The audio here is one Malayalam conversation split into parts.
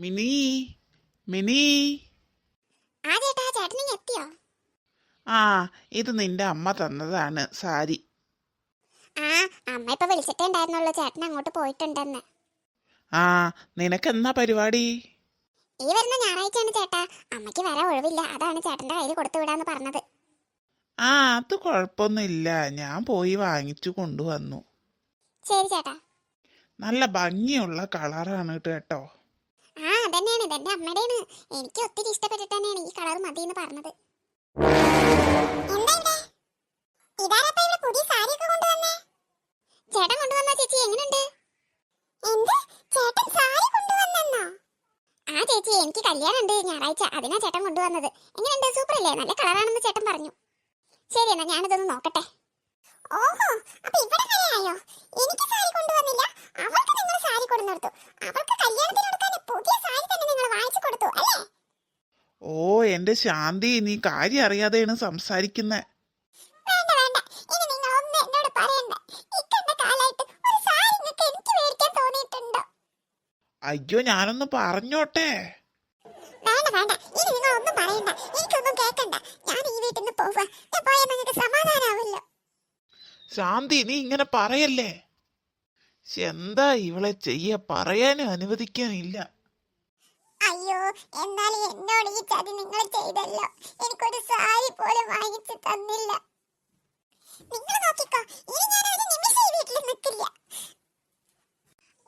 Mini mini. ആ ചേട്ടാ ചേട്ടനിങ് എത്തിയോ? ആ ഇത് നിന്റെ അമ്മ തന്നതാണ് സാരി. ആ അമ്മ ഇപ്പൊ വിളിച്ചിട്ടേ ഉണ്ടായിരുന്നുള്ളൂ. ചേട്ടൻ അങ്ങോട്ട് പോയിട്ടുണ്ടെന്ന്. ആ നിനക്കെന്നാ പരിപാടി? ഈ വരുന്ന ഞായറാഴ്ചയാണ് ചേട്ടാ. അമ്മയ്ക്ക് വരാൻ ഒഴിവില്ല. അതാണ് ചേട്ടന്റെ കയ്യിൽ കൊടുത്തു വിടാന്ന് പറഞ്ഞത്. ആ അത് കുഴപ്പമൊന്നുമില്ല. ഞാൻ പോയി വാങ്ങിച്ചു കൊണ്ടുവന്നു. ശരി ചേട്ടാ. നല്ല ഭംഗിയുള്ള കളറാണ് കേട്ടോ. ഇത് ഇതെന്റെ അമ്മയുടെയാണ്. എനിക്ക് ഒത്തിരി ഇഷ്ടപ്പെട്ടിട്ട് തന്നെയാണ് ഈ കളർ മതി എന്ന് പറഞ്ഞത് ചേട്ടൻ കൊണ്ടുവന്ന ചേച്ചി? എങ്ങനെയുണ്ട് ആ ചേച്ചി എനിക്ക് കല്യാണം ഉണ്ട് ഞായറാഴ്ച. അതിനാ ചേട്ടൻ കൊണ്ടുവന്നത്. എങ്ങനെയുണ്ട് സൂപ്പർ അല്ലേ നല്ല കളറാണെന്ന് ചേട്ടൻ പറഞ്ഞു. ശരി എന്നാ ഞാനിതൊന്ന് നോക്കട്ടെ. ഓഹോ അപ്പൊ ഇവിടെ വരെയായോ? എനിക്ക് സാരി കൊണ്ടുവന്നില്ല. അവൾക്ക് നിങ്ങൾ സാരി കൊടുത്തു അവൾക്ക് കല്യാണത്തിന് എടുക്കാൻ പുതിയ സാരി തന്നെ നിങ്ങൾ വാങ്ങിച്ചു കൊടുത്തു അല്ലേ? ഓ എന്റെ ശാന്തി നീ കാര്യം അറിയാതെയാണ് സംസാരിക്കുന്നത് അയ്യോ ഞാനൊന്ന് പറഞ്ഞോട്ടെ. വേണ്ട വേണ്ട. ഇനി നിങ്ങൾ ഒന്നും പറയണ്ട. എനിക്കൊന്നും കേൾക്കണ്ട. ഞാൻ ഈ വീട്ടിൽ നിന്ന് പോവാ ഞാൻ പോയാൽ നിങ്ങൾക്ക് സമാധാനാവില്ല. ശാന്തി നീ ഇങ്ങനെ പറയല്ലേ? ശ്ശെ, എന്താ ഇവളെ ചെയ്യ? പറയാനും അനുവദിക്കാനില്ല. അയ്യോ എന്നാലും എന്നോട് ഈ ചതി നിങ്ങൾ ചെയ്തല്ലോ. എനിക്കൊരു സാരി പോലും വാങ്ങിച്ചു തന്നില്ല.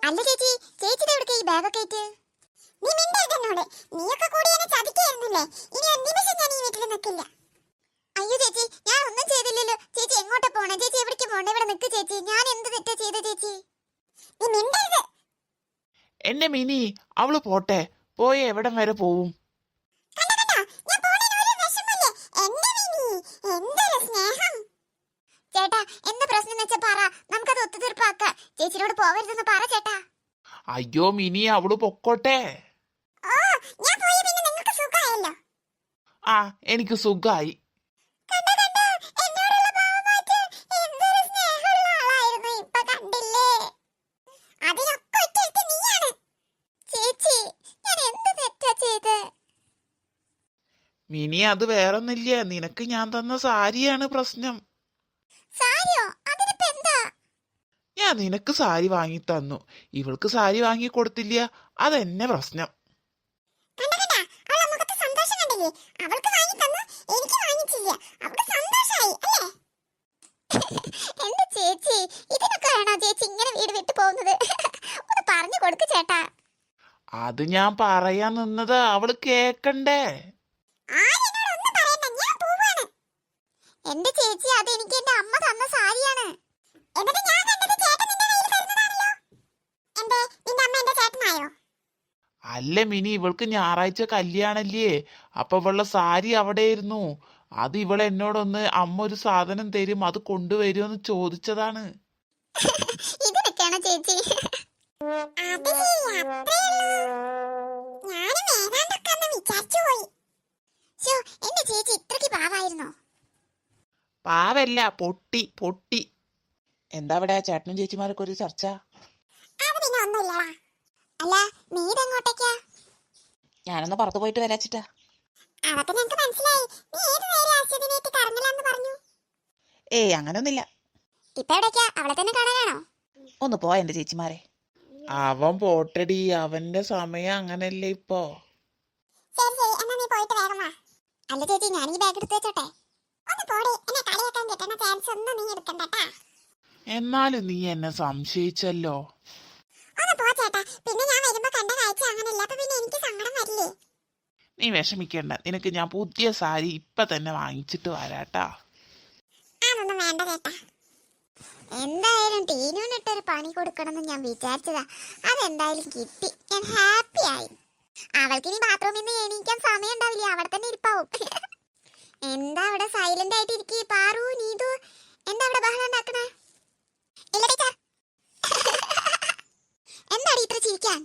അല്ല ചേച്ചി ചേച്ചി എവിടേക്ക് ഈ ബാഗൊക്കെ നീയൊക്കെ കൂടി എന്നെ ചതിക്കായിരുന്നില്ലേ? ഇനി ഒരു നിമിഷം ഞാൻ ഈ വീട്ടിൽ നിൽക്കില്ല. അയ്യോ ചേച്ചി ഞാൻ ഒന്നും ചെയ്തില്ലല്ലോ. ചേച്ചി എങ്ങോട്ടാ പോണേ? ചേച്ചി എവിടേക്ക് പോണേ? ഇവിടെ നിൽക്ക് ചേച്ചി. ഞാൻ എന്ത് തെറ്റാ ചെയ്ത ചേച്ചി? നീ മിണ്ടരുത്. എന്നെ മിനി അവൾ പോട്ടെ. പോയി എവിടം വരെ പോവും? എന്റെ. ചേട്ടാ എന്ത് പ്രശ്നം വെച്ചാ പറ. നമുക്കത് ഒത്തുതീർപ്പാക്കാം. ചേച്ചിയോട് പോവരുതെന്ന് പറ ചേട്ടാ. അയ്യോ മിനി അവൾ പൊക്കോട്ടെ. ഓ ഞാൻ പോയി പിന്നെ നിങ്ങൾക്ക് സുഖമായല്ലോ. ആ എനിക്ക് സുഖായി കണ്ടോ കണ്ടോ എന്നോടുള്ള ഭാവം മാറ്റി എന്തൊരു സ്നേഹമുള്ള ആളായിരുന്നു ഇപ്പൊ കണ്ടില്ലേ അതിനൊക്കെ ഒറ്റ നീയാണ് ചേച്ചി ഞാൻ എന്ത് തെറ്റാ ചെയ്ത് മിനി അത് വേറൊന്നില്ല നിനക്ക് ഞാൻ തന്ന സാരിയാണ് പ്രശ്നം. സാരിയോ? അതിനിപ്പോ എന്താ? ഞാൻ നിനക്ക് സാരി വാങ്ങി തന്നു. ഇവൾക്ക് സാരി വാങ്ങി കൊടുത്തില്ല. അതെന്നെ പ്രശ്നം. ചേച്ചി? ചേച്ചി ഇങ്ങനെ വീട് വിട്ടു പോകുന്നത്? ഒന്ന് പറഞ്ഞു കൊടുക്ക് ചേട്ടാ. അത് ഞാൻ പറയാൻ നിന്നത് അവൾ കേക്കണ്ടേ? എന്റെ ചേച്ചി അത് എനിക്ക് എന്റെ അമ്മ തന്ന സാരിയാണ്. എന്നിട്ട് ഞാൻ കണ്ടത് ചേട്ടൻ നിന്റെ കയ്യിൽ തരുന്നതാണല്ലോ. എന്തേ നിന്റെ അമ്മ എന്റെ ചേട്ടനായോ? അല്ല മിനി ഇവൾക്ക് ഞായറാഴ്ച കല്യാണല്ലേ. അപ്പൊ ഇവളുടെ സാരി അവിടെയായിരുന്നു. അത് ഇവൾ എന്നോടൊന്ന് അമ്മ ഒരു സാധനം തരും അത് കൊണ്ടുവരുമെന്ന് ചോദിച്ചതാണ്. ചേച്ചി? ഞാനും ഏതാണ്ടൊക്കെ വിചാരിച്ചു പോയി. എന്റെ ചേച്ചി ഇത്രക്ക് പാവായിരുന്നോ? പാവല്ല പൊട്ടി പൊട്ടി. എന്താ അവിടെ ചേട്ടനും ചേച്ചിമാരൊക്കെ ഒരു ചർച്ച? അത് പിന്നെ ഒന്നുമില്ലടാ. അല്ല നീ ഇതെങ്ങോട്ടേക്കാ ഞാനൊന്ന് പുറത്തു പോയിട്ട് വരാച്ചിട്ടാ അതൊക്കെ മനസ്സിലായി. നീ ഏത് നേരം ആശ്ചര്യനായിട്ട് കറങ്ങലാന്ന് പറഞ്ഞു? ഏയ് അങ്ങനൊന്നുമില്ല. ഇപ്പൊ എവിടേക്കാ? അവളെ തന്നെ കാണാനാണോ? ഒന്ന് പോ എന്റെ ചേച്ചിമാരെ. അവൻ പോട്ടടി അവന്റെ സമയം അങ്ങനല്ലേ ഇപ്പോ. ശരി ശരി. എന്നാ നീ പോയിട്ട് വേഗം വാ. അല്ല ചേച്ചി ഞാൻ ഈ ബാഗ് എടുത്ത് വെച്ചോട്ടെ. ഒന്ന് പോടി എന്നെ കളിയാക്കാൻ കിട്ടുന്ന ചാൻസ് ഒന്നും നീ എടുക്കണ്ടട്ടാ എന്നാലും നീ എന്നെ സംശയിച്ചല്ലോ. ഒന്ന് പോ ചേട്ടാ പിന്നെ ഞാൻ വരുമ്പോ കണ്ട കാഴ്ച അങ്ങനെയല്ല അപ്പൊ പിന്നെ എനിക്ക് സങ്കടം വരില്ലേ? നീ വിഷമിക്കണ്ട നിനക്ക് ഞാൻ പുതിയ സാരി ഇപ്പൊ തന്നെ വാങ്ങിച്ചിട്ട് വരാട്ടാ. അതൊന്നും വേണ്ട ചേട്ടാ. എന്തായാലും ടീനുവിനിട്ടൊരു പണി കൊടുക്കണമെന്ന് ഞാൻ വിചാരിച്ചതാ. അതെന്തായാലും കിട്ടി. ഞാൻ ഹാപ്പി ആയി. അവൾക്ക് ഇനി ബാത്റൂമിൽ നിന്ന് എണീക്കാൻ സമയം ഉണ്ടാവില്ല. അവിടെ തന്നെ ഇരിപ്പാവും. എന്താ അവിടെ സൈലന്റ് ആയിട്ട് ഇരിക്കി? പാറു നീതു എന്താ അവിടെ ബഹളം ഉണ്ടാക്കണേ? ഇല്ല എന്താടി ഇത്ര ചിരിക്കാൻ?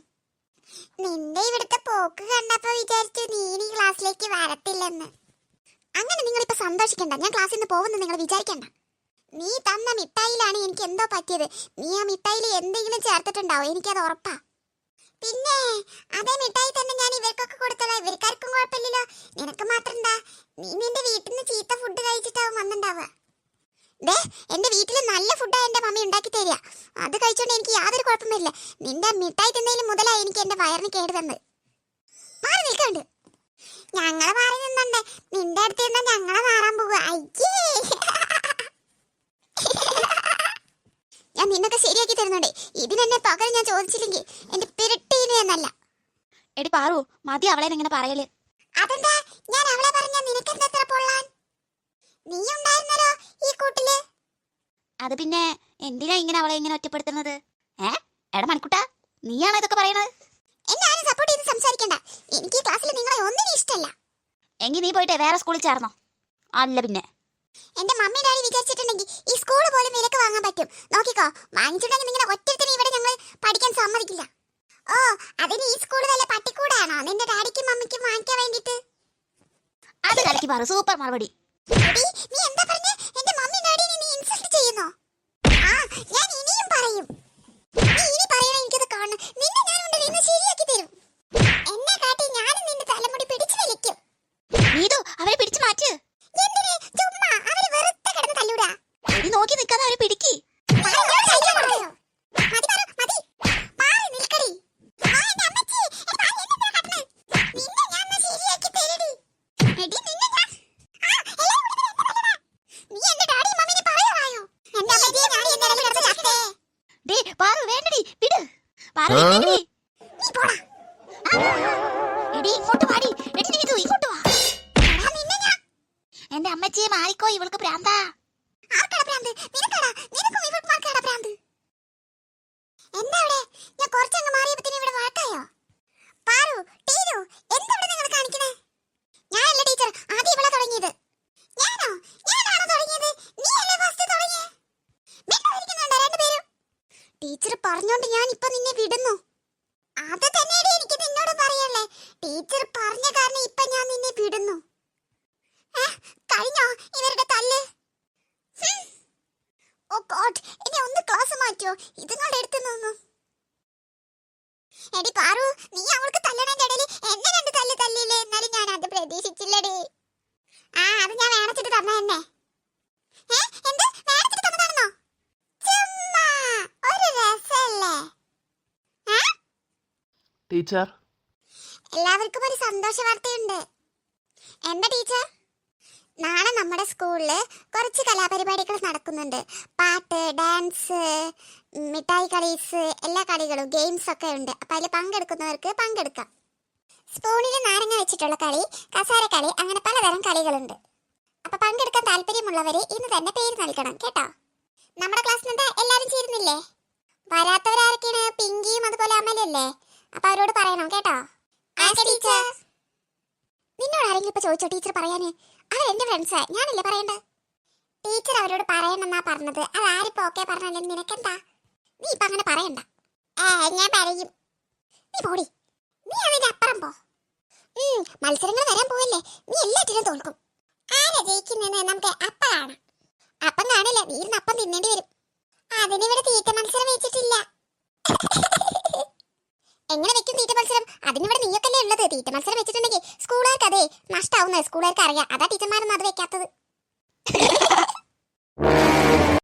നിന്റെ ഇവിടുത്തെ പോക്ക് കണ്ടപ്പോ വിചാരിച്ചു നീ ഇനി ക്ലാസ്സിലേക്ക് വരത്തില്ലെന്ന്. അങ്ങനെ നിങ്ങൾ ഇപ്പൊ സന്തോഷിക്കണ്ട. ഞാൻ ക്ലാസ്സിൽ നിന്ന് പോകുന്നു നിങ്ങൾ വിചാരിക്കണ്ട. നീ തന്ന മിഠായിലാണ് എനിക്ക് എന്തോ പറ്റിയത്. നീ ആ മിഠായിൽ എന്തെങ്കിലും ചേർത്തിട്ടുണ്ടാവും? എനിക്കത് ഉറപ്പാ. പിന്നെ അതേ നീ നിന്റെ വീട്ടിൽ നിന്ന് ചീത്ത ഫുഡ് കഴിച്ചിട്ടാവും വന്നിണ്ടാവുക. ദേ എന്റെ വീട്ടിൽ നല്ല ഫുഡാണ് എന്റെ മമ്മി ഉണ്ടാക്കി തരിക. അത് കഴിച്ചോണ്ട് എനിക്ക് യാതൊരു കുഴപ്പമില്ല. നിന്റെ മിഠായി തിന്നതിന് മുതലായി എനിക്ക് എന്റെ വയറിന് കേട് തന്നത് മാറി നിൽക്കണ്ട്. ഞങ്ങളെ മാറി നിന്നണ്ടേ. നിന്റെ അടുത്ത് നിന്നാ ഞങ്ങളെ മാറാൻ പോകുക ഞാൻ നിന്നൊക്കെ ശരിയാക്കി തരുന്നുണ്ടേ. ഇതിനെന്നെ പകരം ഞാൻ ചോദിച്ചില്ലെങ്കിൽ എന്റെ പിരട്ടീനെ എന്നല്ല. എടി പാറു മതി അവളെ ഇങ്ങനെ പറയൽ. അത് പിന്നെ എന്തിനാ ഇങ്ങനെ അവളെ ഇങ്ങനെ ഒറ്റപ്പെടുത്തുന്നത്? ഏ? എടാ മണിക്കുട്ട നീയാണോ ഇതൊക്കെ പറയണത്? എന്നെ ആരും സപ്പോർട്ട് ചെയ്ത് സംസാരിക്കണ്ട. എനിക്ക് ക്ലാസ്സിൽ നിങ്ങളെ ഒന്നിനും ഇഷ്ടമല്ല. എങ്കിൽ നീ പോയിട്ട് വേറെ സ്കൂളിൽ ചേർന്നോ? അല്ല പിന്നെ. എന്റെ മമ്മി ഡാഡി വിചാരിച്ചിട്ടുണ്ടെങ്കിൽ ഈ സ്കൂൾ പോലും വിലക്ക് വാങ്ങാൻ പറ്റും. നോക്കിക്കോ വാങ്ങിച്ചിട്ടുണ്ടെങ്കിൽ നിങ്ങളെ ഒറ്റത്തിന് ഇവിടെ ഞങ്ങൾ പഠിക്കാൻ സമ്മതിക്കില്ല. ഓ അതിന് ഈ സ്കൂൾ വല്ല പട്ടിക്കൂടാണോ? നിന്റെ ഡാഡിക്കും മമ്മിക്കും വാങ്ങിക്കാൻ വേണ്ടിട്ട് അത് കളിക്ക് പറ സൂപ്പർ മറുപടി. നീ എന്താ പറഞ്ഞേ എന്റെ മമ്മി ഡാഡിനെ നീ ഇൻസൾട്ട് ചെയ്യുന്നോ ആ ഞാൻ ഇനിയും പറയും നീ ഇനി പറയണം എനിക്കത് കാണണം നിന്നെ ഞാൻ ഉണ്ടല്ലോ ഇന്ന് ശരിയാക്കി തരും എന്നെ കാട്ടി ഞാനും നിന്റെ തലമുടി പിടിച്ചു വലിക്കും നീതു അവരെ പിടിച്ചു മാറ്റ് എന്തിന് ചുമ്മാ അവർ വെറുതെ കിടന്ന് തല്ലൂടാ എടി നോക്കി നിൽക്കാതെ അവരെ പിടിക്ക് ഞാൻ എന്നോട് കളിക്കാൻ പറയോ? മതി പറ, മതി. മാറി നിൽക്കടി. ആ, എന്റെ അമ്മച്ചി, എന്റെ ഭാര്യ എന്നെ എന്തിനാ കാട്ടുന്നെ? നിന്നെ ഞാൻ ഒന്ന് ശരിയാക്കി തരെടി. എടി, നിന്നെ ഞാൻ- ആ, എല്ലാവരും കൂടി നിന്നെ എന്നെ തല്ലണ. നീ എന്റെ ഡാഡിയും മമ്മീനെ പറയാറായോ? എന്റെ അമ്മച്ചിയെ ഞാൻ എന്റെ ഇടയിൽ കിടന്ന് ചത്തേ. ഡേ പാറു വേണ്ടടി വിട് പാറു വിടടി. നീ പോടാ. എടി ഇങ്ങോട്ട് വാടി എടി നീതു ഇങ്ങോട്ട് വാ എടാ, നിന്നെ പിടിക്കി എന്റെ അമ്മച്ചിയെ മാറിക്കോ ഇവൾക്ക് പ്രാന്താ. എന്താ അവിടെ ഞാൻ കുറച്ചങ്ങ് മാറിയപ്പത്തിന് ഇവിടെ വഴക്കായോ? പാറു, ടീരു, എന്താ ഇവിടെ നിങ്ങൾ കാണിക്കണേ? ഞാനല്ല ടീച്ചർ, ആദ്യം ഇവളാ തുടങ്ങിയത്. ഞാനോ? ഞാനാണോ തുടങ്ങിയത്? നീയല്ലേ ഫസ്റ്റ് തുടങ്ങിയേ? മിണ്ടാതിരിക്കുന്നുണ്ടോ രണ്ടുപേരും? ടീച്ചർ പറഞ്ഞോണ്ട് ഞാൻ ഇപ്പൊ നിന്നെ വിടുന്നു അത് തന്നെയാണ് എനിക്ക് നിന്നോട് പറയല്ലേ ടീച്ചർ പറഞ്ഞ കാരണം ഇപ്പൊ ഞാൻ നിന്നെ വിടുന്നു ഏ, കഴിഞ്ഞോ ഇവരുടെ തല്ല് ഹും. ഓ ഗോഡ് ഇനി ഒന്ന് ഇത് ഇതുങ്ങളുടെ അടുത്ത് നിന്നു? എടി പാറു നീ അവൾക്ക് തല്ലണേന്റെ ഇടയിൽ എന്നെ രണ്ട് തല്ല് തല്ലില്ലേ എന്നാലും ഞാൻ അത് പ്രതീക്ഷിച്ചില്ലടി. ആ അത് ഞാൻ വേണച്ചിട്ട് തന്ന എന്നെ. എന്ത്? വേണച്ചിട്ട് തന്നതാണെന്നോ? ചുമ്മാ ഒരു രസല്ലേ? ടീച്ചർ. എല്ലാവർക്കും ഒരു സന്തോഷ വാർത്തയുണ്ട് എന്താ ടീച്ചർ? നാളെ നമ്മുടെ സ്കൂളിൽ കുറച്ച് കലാപരിപാടികൾ നടക്കുന്നുണ്ട്. പാട്ട് ഡാൻസ് മിഠായി കളീസ് എല്ലാ കളികളും ഗെയിംസ് ഒക്കെ ഉണ്ട്. അപ്പം അതിൽ പങ്കെടുക്കുന്നവർക്ക് പങ്കെടുക്കാം. സ്പൂണിൽ നാരങ്ങ വെച്ചിട്ടുള്ള കളി കസാര കളി അങ്ങനെ പലതരം കളികളുണ്ട്. അപ്പം പങ്കെടുക്കാൻ താല്പര്യമുള്ളവർ ഇന്ന് തന്നെ പേര് നൽകണം കേട്ടോ? നമ്മുടെ ക്ലാസ്സിൽ എന്താ എല്ലാവരും ചേരുന്നില്ലേ? വരാത്തവരാരൊക്കെയാണ്? പിങ്കിയും അതുപോലെ അമലല്ലേ അപ്പൊ അവരോട് പറയണം കേട്ടോ? ടീച്ചർ നിന്നോട് ആരെങ്കിലും ഇപ്പൊ ചോദിച്ചോ ടീച്ചർ പറയാന്? അവർ എന്റെ ഫ്രണ്ട്സാ ഞാനല്ലേ പറയണ്ടത് ടീച്ചർ അവരോട് പറയണമെന്നാ പറഞ്ഞത്. അത് ആരിപ്പോ ഓക്കെ പറഞ്ഞല്ലേ നിനക്കെന്താ? നീ ഇപ്പൊ അങ്ങനെ പറയണ്ട. ഏ ഞാൻ പറയും. നീ പോടി. നീ അതിന്റെ അപ്പുറം പോ. മത്സരങ്ങൾ വരാൻ പോവല്ലേ? നീ എല്ലാറ്റിനും തോൽക്കും. ആരാ ജയിക്കുന്നെന്ന് നമുക്ക് അപ്പം കാണാം. അപ്പം കാണില്ല. നീ ഇരുന്ന് അപ്പം തിന്നേണ്ടി വരും. അതിനിവിടെ തീറ്റ മത്സരം വെച്ചിട്ടില്ല. എങ്ങനെ വെക്കും തീറ്റ മത്സരം? അതിനിവിടെ നീയൊക്കെ ഉള്ളത്. തീറ്റ മത്സരം വെച്ചിട്ടുണ്ടെങ്കിൽ നഷ്ടാവുന്നത്. സ്കൂളുകാർക്ക് അറിയാം. അതാ ടീച്ചർമാരൊന്നും അത് വെക്കാത്തത്.